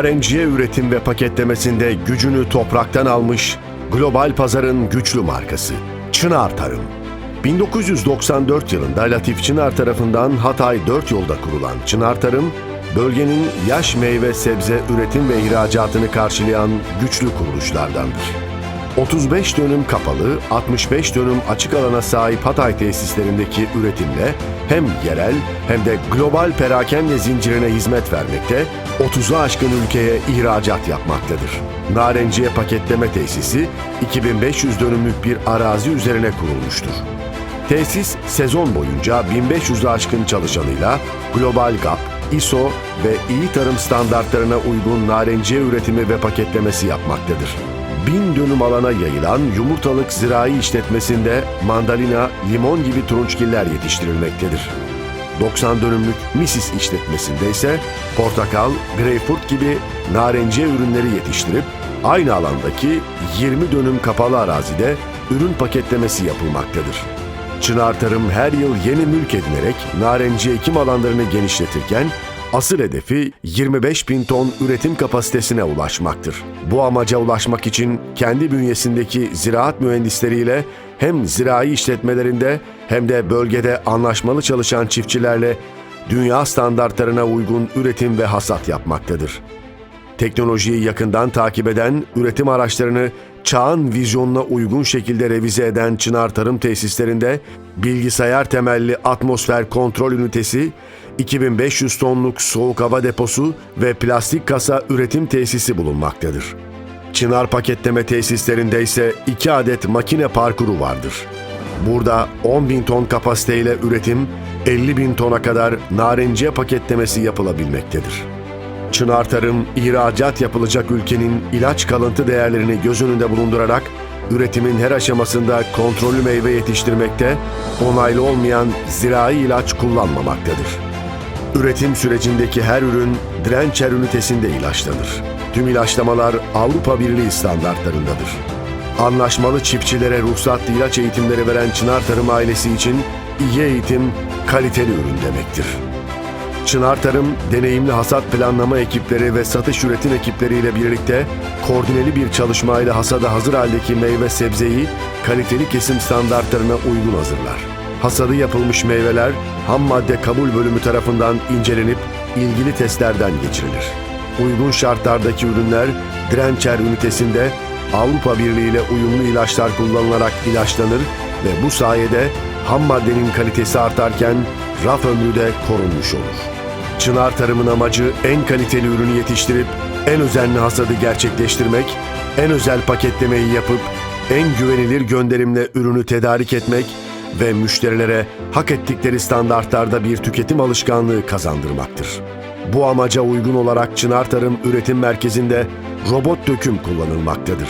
narenciye üretim ve paketlemesinde gücünü topraktan almış global pazarın güçlü markası Çınar Tarım. 1994 yılında Latif Çınar tarafından Hatay 4 yolda kurulan Çınar Tarım, bölgenin yaş meyve sebze üretim ve ihracatını karşılayan güçlü kuruluşlardandır. 35 dönüm kapalı, 65 dönüm açık alana sahip Hatay tesislerindeki üretimle hem yerel hem de global perakende zincirine hizmet vermekte, 30'u aşkın ülkeye ihracat yapmaktadır. Narenciye paketleme tesisi 2500 dönümlük bir arazi üzerine kurulmuştur. Tesis sezon boyunca 1500'ü aşkın çalışanıyla Global GAP, ISO ve iyi tarım standartlarına uygun narenciye üretimi ve paketlemesi yapmaktadır. Bin dönüm alana yayılan yumurtalık zirai işletmesinde mandalina, limon gibi turunçgiller yetiştirilmektedir. 90 dönümlük Misis işletmesinde ise portakal, greyfurt gibi narenciye ürünleri yetiştirip aynı alandaki 20 dönüm kapalı arazide ürün paketlemesi yapılmaktadır. Çınar Tarım her yıl yeni mülk edinerek narenciye ekim alanlarını genişletirken asıl hedefi 25 bin ton üretim kapasitesine ulaşmaktır. Bu amaca ulaşmak için kendi bünyesindeki ziraat mühendisleriyle hem zirai işletmelerinde hem de bölgede anlaşmalı çalışan çiftçilerle dünya standartlarına uygun üretim ve hasat yapmaktadır. Teknolojiyi yakından takip eden, üretim araçlarını çağın vizyonuna uygun şekilde revize eden Çınar Tarım Tesislerinde bilgisayar temelli atmosfer kontrol ünitesi, 2500 tonluk soğuk hava deposu ve plastik kasa üretim tesisi bulunmaktadır. Çınar paketleme tesislerinde ise 2 adet makine parkuru vardır. Burada 10 bin ton kapasiteyle üretim, 50 bin tona kadar narenciye paketlemesi yapılabilmektedir. Çınar Tarım, ihracat yapılacak ülkenin ilaç kalıntı değerlerini göz önünde bulundurarak üretimin her aşamasında kontrollü meyve yetiştirmekte, onaylı olmayan zirai ilaç kullanmamaktadır. Üretim sürecindeki her ürün dirençer ünitesinde ilaçlanır. Tüm ilaçlamalar Avrupa Birliği standartlarındadır. Anlaşmalı çiftçilere ruhsatlı ilaç eğitimleri veren Çınar Tarım ailesi için iyi eğitim, kaliteli ürün demektir. Çınar Tarım, deneyimli hasat planlama ekipleri ve satış üretim ekipleriyle birlikte koordineli bir çalışmayla hasada hazır haldeki meyve sebzeyi kaliteli kesim standartlarına uygun hazırlar. Hasadı yapılmış meyveler ham madde kabul bölümü tarafından incelenip ilgili testlerden geçirilir. Uygun şartlardaki ürünler dirençer ünitesinde Avrupa Birliği ile uyumlu ilaçlar kullanılarak ilaçlanır ve bu sayede ham maddenin kalitesi artarken raf ömrü de korunmuş olur. Çınar Tarım'ın amacı en kaliteli ürünü yetiştirip en özenli hasadı gerçekleştirmek, en özel paketlemeyi yapıp en güvenilir gönderimle ürünü tedarik etmek ve müşterilere hak ettikleri standartlarda bir tüketim alışkanlığı kazandırmaktır. Bu amaca uygun olarak Çınar Tarım Üretim Merkezi'nde robot döküm kullanılmaktadır.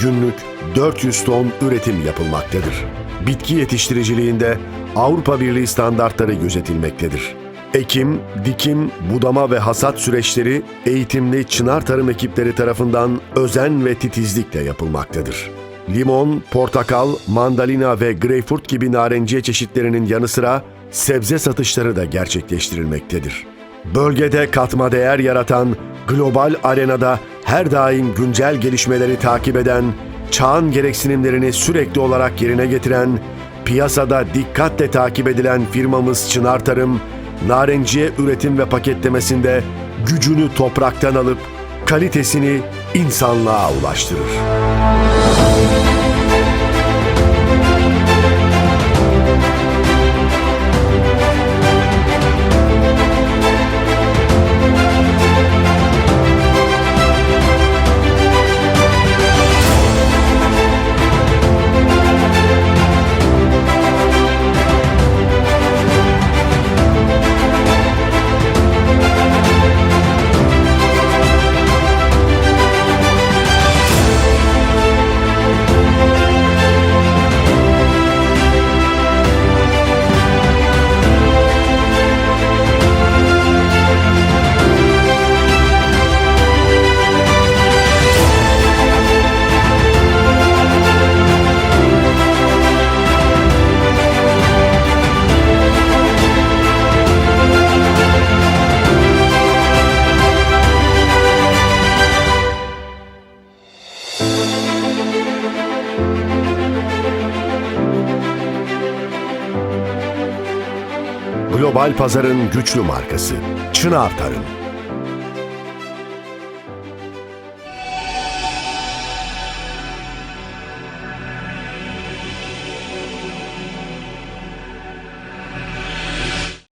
Günlük 400 ton üretim yapılmaktadır. Bitki yetiştiriciliğinde Avrupa Birliği standartları gözetilmektedir. Ekim, dikim, budama ve hasat süreçleri eğitimli çınar tarım ekipleri tarafından özen ve titizlikle yapılmaktadır. Limon, portakal, mandalina ve greyfurt gibi narenciye çeşitlerinin yanı sıra sebze satışları da gerçekleştirilmektedir. Bölgede katma değer yaratan global arenada her daim güncel gelişmeleri takip eden, çağın gereksinimlerini sürekli olarak yerine getiren, piyasada dikkatle takip edilen firmamız Çınar Tarım, narenciye üretim ve paketlemesinde gücünü topraktan alıp kalitesini insanlığa ulaştırır. Global pazarın güçlü markası. Çınar Tarım